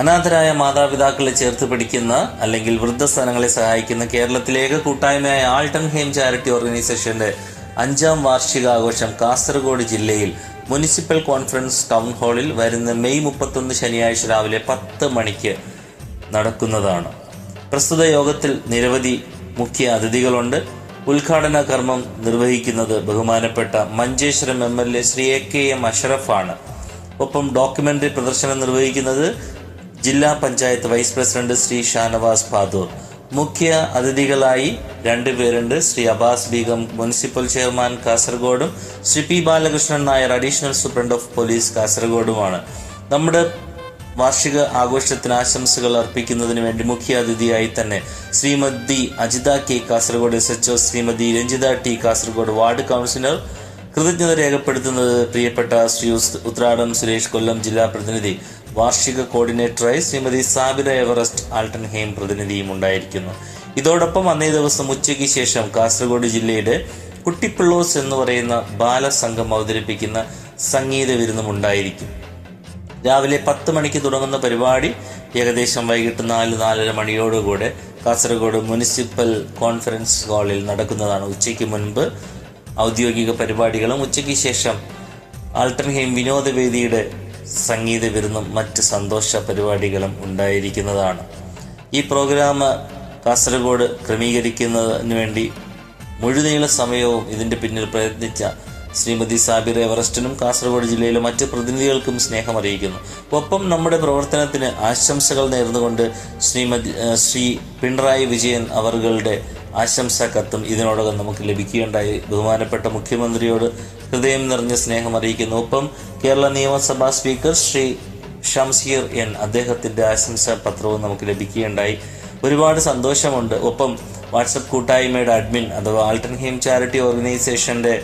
അനാഥരായ മാതാപിതാക്കളെ ചേർത്ത് പിടിക്കുന്ന അല്ലെങ്കിൽ വൃദ്ധസ്ഥാനങ്ങളെ സഹായിക്കുന്ന കേരളത്തിലെ ഏക കൂട്ടായ്മയായ ആൾട്ടൺ ഹെയിം ചാരിറ്റി ഓർഗനൈസേഷന്റെ അഞ്ചാം വാർഷികാഘോഷം കാസർഗോഡ് ജില്ലയിൽ മുനിസിപ്പൽ കോൺഫറൻസ് ടൗൺ ഹാളിൽ വരുന്ന മെയ് മുപ്പത്തൊന്ന് ശനിയാഴ്ച രാവിലെ പത്ത് മണിക്ക് നടക്കുന്നതാണ്. പ്രസ്തുത യോഗത്തിൽ നിരവധി മുഖ്യ അതിഥികളുണ്ട്. ഉദ്ഘാടന കർമ്മം നിർവഹിക്കുന്നത് ബഹുമാനപ്പെട്ട Manjeshwaram M L A Shri A K M അഷറഫാണ്. ഒപ്പം ഡോക്യുമെന്ററി പ്രദർശനം നിർവഹിക്കുന്നത് ജില്ലാ പഞ്ചായത്ത് വൈസ് പ്രസിഡന്റ് ശ്രീ ഷാനവാസ് ഫാദൂർ മുഖ്യ അതിഥികളായി രണ്ടു രണ്ടുപേരുണ്ട് Shri Abbas Begum municipal chairman കാസർഗോഡും Shri P Balakrishnan Nair additional superintendent of police കാസർഗോഡുമാണ്. നമ്മുടെ വാർഷിക ആഘോഷത്തിന് ആശംസകൾ അർപ്പിക്കുന്നതിന് വേണ്ടി മുഖ്യ അതിഥിയായി തന്നെ Shrimati Ajitha K Kasaragod S H Shrimati Ranjitha T Kasaragod ward councillor കൃതജ്ഞത രേഖപ്പെടുത്തുന്നത് പ്രിയപ്പെട്ട ശ്രീ ഉത്രാടം സുരേഷ് കൊല്ലം ജില്ലാ പ്രതിനിധി വാർഷിക കോർഡിനേറ്ററായി ശ്രീമതി സാബിര എവറസ്റ്റ് ആൾട്ടൻഹേം പ്രതിനിധിയും ഉണ്ടായിരിക്കുന്നു. ഇതോടൊപ്പം അന്നേ ദിവസം ഉച്ചയ്ക്ക് ശേഷം കാസർഗോഡ് ജില്ലയുടെ കുട്ടിപ്പിള്ളോസ് എന്ന് പറയുന്ന ബാലസംഘം അവതരിപ്പിക്കുന്ന സംഗീത വിരുന്നും ഉണ്ടായിരിക്കും. രാവിലെ പത്ത് മണിക്ക് തുടങ്ങുന്ന പരിപാടി ഏകദേശം വൈകിട്ട് നാല് നാലര മണിയോടുകൂടെ കാസർഗോഡ് മുനിസിപ്പൽ കോൺഫറൻസ് ഹാളിൽ നടക്കുന്നതാണ്. ഉച്ചയ്ക്ക് മുൻപ് ഔദ്യോഗിക പരിപാടികളും ഉച്ചയ്ക്ക് ശേഷം ആൾട്ടർഹെയിം വിനോദവേദിയുടെ സംഗീത വിരുന്നും മറ്റ് സന്തോഷ പരിപാടികളും ഉണ്ടായിരിക്കുന്നതാണ്. ഈ പ്രോഗ്രാം കാസർഗോഡ് ക്രമീകരിക്കുന്നതിന് വേണ്ടി മുഴുനീള സമയവും ഇതിന്റെ പിന്നിൽ പ്രയത്നിച്ച ശ്രീമതി സാബിർ എവറസ്റ്റിനും കാസർഗോഡ് ജില്ലയിലെ മറ്റ് പ്രതിനിധികൾക്കും സ്നേഹം അറിയിക്കുന്നു ഒപ്പം നമ്മുടെ പ്രവർത്തനത്തിന് ആശംസകൾ നേർന്നുകൊണ്ട് ശ്രീമതി ശ്രീ പിണറായി വിജയൻ അവറുകളുടെ ആശംസാ കത്തും ഇതിനോടകം നമുക്ക് ലഭിക്കുകയുണ്ടായി. ബഹുമാനപ്പെട്ട മുഖ്യമന്ത്രിയോട് ഹൃദയം നിറഞ്ഞ സ്നേഹം അറിയിക്കുന്നു. ഒപ്പം കേരള നിയമസഭാ സ്പീക്കർ ശ്രീ ഷംസീർ എൻ അദ്ദേഹത്തിന്റെ ആശംസാ പത്രവും നമുക്ക് ലഭിക്കുകയുണ്ടായി. ഒരുപാട് സന്തോഷമുണ്ട്. ഒപ്പം വാട്സപ്പ് കൂട്ടായ്മയുടെ അഡ്മിൻ അഥവാ ആൾട്ടൻഹീം ചാരിറ്റി ഓർഗനൈസേഷന്റെ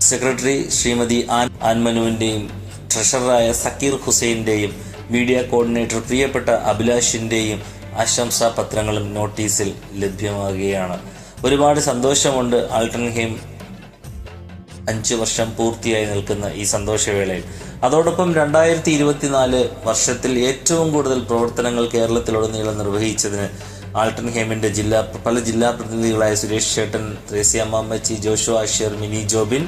സെക്രട്ടറി ശ്രീമതി ആൻ ആൻമനുവിന്റെയും ട്രഷററായ സക്കീർ ഹുസൈന്റെയും മീഡിയ കോർഡിനേറ്റർ പ്രിയപ്പെട്ട അഭിലാഷിന്റെയും ആശംസാ പത്രങ്ങളും നോട്ടീസിൽ ലഭ്യമാകുകയാണ്. ഒരുപാട് സന്തോഷമുണ്ട് ആൾട്ടൻഹീം അഞ്ച് വർഷം പൂർത്തിയായി നിൽക്കുന്ന ഈ സന്തോഷവേളയിൽ. അതോടൊപ്പം രണ്ടായിരത്തി ഇരുപത്തിനാല് വർഷത്തിൽ ഏറ്റവും കൂടുതൽ പ്രവർത്തനങ്ങൾ കേരളത്തിലുടനീളം നിർവഹിച്ചതിന് ആൾട്ടൻഹേമിന്റെ ജില്ലാ പല ജില്ലാ പ്രതിനിധികളായ സുരേഷ് ചേട്ടൻ ത്രേസ്യ അമ്മാമ്മച്ചി ജോഷു ആഷിയർ മിനി ജോബിൻ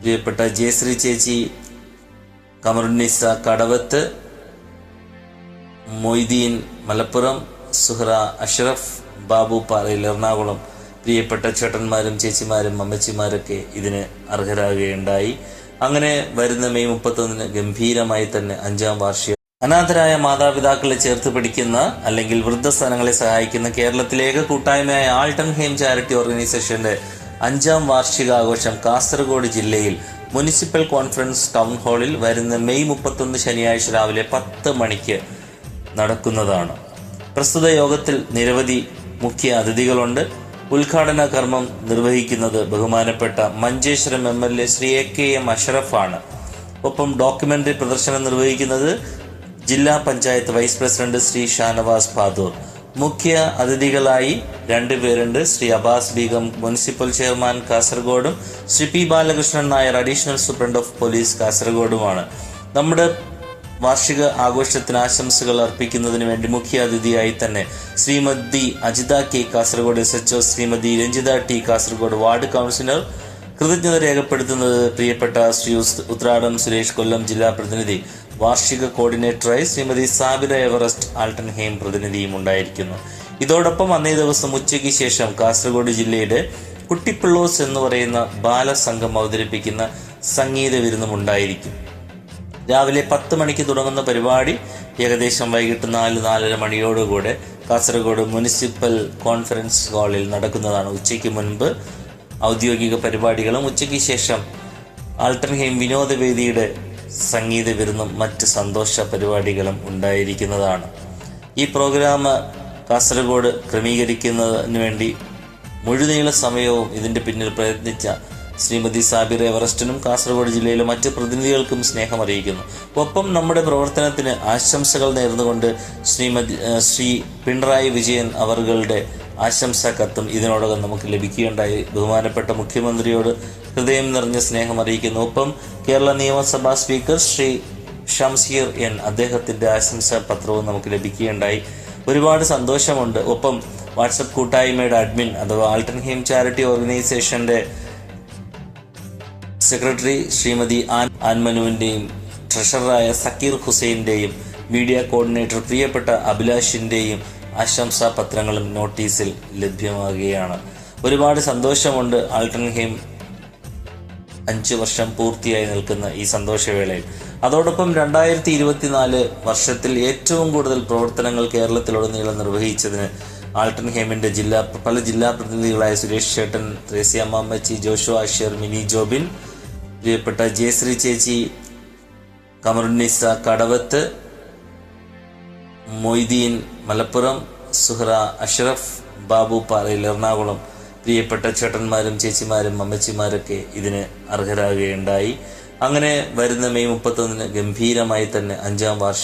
പ്രിയപ്പെട്ട ജയശ്രീ ചേച്ചി കമറുന്നിസ കടവത്ത് മൊയ്തീൻ മലപ്പുറം സുഹ്റ അഷ്റഫ് ബാബു പാറയിൽ എറണാകുളം പ്രിയപ്പെട്ട ചേട്ടന്മാരും ചേച്ചിമാരും അമ്മച്ചിമാരൊക്കെ ഇതിന് അർഹരാകുകയുണ്ടായി. അങ്ങനെ വരുന്ന മെയ് മുപ്പത്തൊന്നിന് ഗംഭീരമായി തന്നെ അഞ്ചാം വാർഷിക. അനാഥരായ മാതാപിതാക്കളെ ചേർത്ത് പിടിക്കുന്ന അല്ലെങ്കിൽ വൃദ്ധസ്ഥാനങ്ങളെ സഹായിക്കുന്ന കേരളത്തിലെ ഏക കൂട്ടായ്മയായ ആൾട്ടൺ ഹെയിം ചാരിറ്റി ഓർഗനൈസേഷന്റെ അഞ്ചാം വാർഷികാഘോഷം കാസർഗോഡ് ജില്ലയിൽ മുനിസിപ്പൽ കോൺഫറൻസ് ടൗൺ ഹാളിൽ വരുന്ന മെയ് മുപ്പത്തൊന്ന് ശനിയാഴ്ച രാവിലെ പത്ത് മണിക്ക് നടക്കുന്നതാണ്. പ്രസ്തുത യോഗത്തിൽ നിരവധി മുഖ്യ അതിഥികളുണ്ട്. ഉദ്ഘാടന കർമ്മം നിർവഹിക്കുന്നത് ബഹുമാനപ്പെട്ട Manjeshwaram M L A Shri A K M അഷറഫാണ്. ഒപ്പം ഡോക്യുമെന്ററി പ്രദർശനം നിർവഹിക്കുന്നത് ജില്ലാ പഞ്ചായത്ത് വൈസ് പ്രസിഡന്റ് ശ്രീ ഷാനവാസ് ഫാദൂർ മുഖ്യ അതിഥികളായി രണ്ടുപേരുണ്ട് Shri Abbas Begum municipal chairman കാസർഗോഡും Shri P Balakrishnan Nair additional superintendent of police കാസർഗോഡുമാണ്. നമ്മുടെ വാർഷിക ആഘോഷത്തിന് ആശംസകൾ അർപ്പിക്കുന്നതിന് വേണ്ടി മുഖ്യ അതിഥിയായി തന്നെ Shrimati Ajitha K Kasaragod S H Shrimati Ranjitha T Kasaragod ward councillor. കൃതജ്ഞത രേഖപ്പെടുത്തുന്നത് പ്രിയപ്പെട്ട ശ്രീ ഉത്രാടം സുരേഷ് കൊല്ലം ജില്ലാ പ്രതിനിധി. വാർഷിക കോർഡിനേറ്ററായി ശ്രീമതി സാബിര എവറസ്റ്റ് ആൾട്ടൻഹേം പ്രതിനിധിയും ഉണ്ടായിരിക്കുന്നു. ഇതോടൊപ്പം അന്നേ ദിവസം ഉച്ചയ്ക്ക് ശേഷം കാസർഗോഡ് ജില്ലയുടെ കുട്ടിപ്പിള്ളോസ് എന്ന് പറയുന്ന ബാലസംഘം അവതരിപ്പിക്കുന്ന സംഗീത വിരുന്നും ഉണ്ടായിരിക്കും. രാവിലെ പത്ത് മണിക്ക് തുടങ്ങുന്ന പരിപാടി ഏകദേശം വൈകിട്ട് നാല് നാലര മണിയോടുകൂടെ കാസർഗോഡ് മുനിസിപ്പൽ കോൺഫറൻസ് ഹാളിൽ നടക്കുന്നതാണ്. ഉച്ചയ്ക്ക് മുൻപ് ഔദ്യോഗിക പരിപാടികളും ഉച്ചയ്ക്ക് ശേഷം ആൾട്ടർഹെയിം വിനോദവേദിയുടെ സംഗീത വിരുന്നും മറ്റ് സന്തോഷ പരിപാടികളും ഉണ്ടായിരിക്കുന്നതാണ്. ഈ പ്രോഗ്രാം കാസർഗോഡ് ക്രമീകരിക്കുന്നതിന് വേണ്ടി മുഴുനീള സമയവും ഇതിന്റെ പിന്നിൽ പ്രയത്നിച്ച ശ്രീമതി സാബിർ എവറസ്റ്റിനും കാസർഗോഡ് ജില്ലയിലെ മറ്റ് പ്രതിനിധികൾക്കും സ്നേഹം അറിയിക്കുന്നു. ഒപ്പം നമ്മുടെ പ്രവർത്തനത്തിന് ആശംസകൾ നേർന്നുകൊണ്ട് ശ്രീമതി ശ്രീ പിണറായി വിജയൻ അവറുകളുടെ ആശംസാ കത്തും ഇതിനോടകം നമുക്ക് ലഭിക്കുകയുണ്ടായി. ബഹുമാനപ്പെട്ട മുഖ്യമന്ത്രിയോട് ഹൃദയം നിറഞ്ഞ സ്നേഹം അറിയിക്കുന്നു. ഒപ്പം കേരള നിയമസഭാ സ്പീക്കർ ശ്രീ ഷംസീർ എൻ അദ്ദേഹത്തിന്റെ ആശംസാ പത്രവും നമുക്ക് ലഭിക്കുകയുണ്ടായി. ഒരുപാട് സന്തോഷമുണ്ട്. ഒപ്പം വാട്സപ്പ് കൂട്ടായ്മയുടെ അഡ്മിൻ അഥവാ ആൾട്ടൻഹീം ചാരിറ്റി ഓർഗനൈസേഷന്റെ സെക്രട്ടറി ശ്രീമതി ആൻ ആൻമനുവിന്റെയും ട്രഷററായ സക്കീർ ഹുസൈന്റെയും മീഡിയ കോർഡിനേറ്റർ പ്രിയപ്പെട്ട അഭിലാഷിന്റെയും ആശംസാ പത്രങ്ങളും നോട്ടീസിൽ ലഭ്യമാകുകയാണ്. ഒരുപാട് സന്തോഷമുണ്ട് ആൾട്ടൻഹേം അഞ്ച് വർഷം പൂർത്തിയായി നിൽക്കുന്ന ഈ സന്തോഷവേളയിൽ. അതോടൊപ്പം രണ്ടായിരത്തി ഇരുപത്തിനാല് വർഷത്തിൽ ഏറ്റവും കൂടുതൽ പ്രവർത്തനങ്ങൾ കേരളത്തിലുടനീളം നിർവഹിച്ചതിന് ആൾട്ടൻഹേമിന്റെ ജില്ലാ പല ജില്ലാ പ്രതിനിധികളായ സുരേഷ് ചേട്ടൻ ത്രേസ്യ അമ്മച്ചി ജോഷു ആഷിർ മിനി ജോബിൻ പ്രിയപ്പെട്ട ജയശ്രീ ചേച്ചി കമറുന്നിസ കടവത്ത് മൊയ്തീൻ മലപ്പുറം സുഹ്റ അഷ്റഫ് ബാബു പാറയിൽ എറണാകുളം പ്രിയപ്പെട്ട ചേട്ടന്മാരും ചേച്ചിമാരും അമ്മച്ചിമാരൊക്കെ ഇതിന് അർഹരാകുകയുണ്ടായി. അങ്ങനെ വരുന്ന മെയ് മുപ്പത്തൊന്നിന് ഗംഭീരമായി തന്നെ അഞ്ചാം വാർഷിക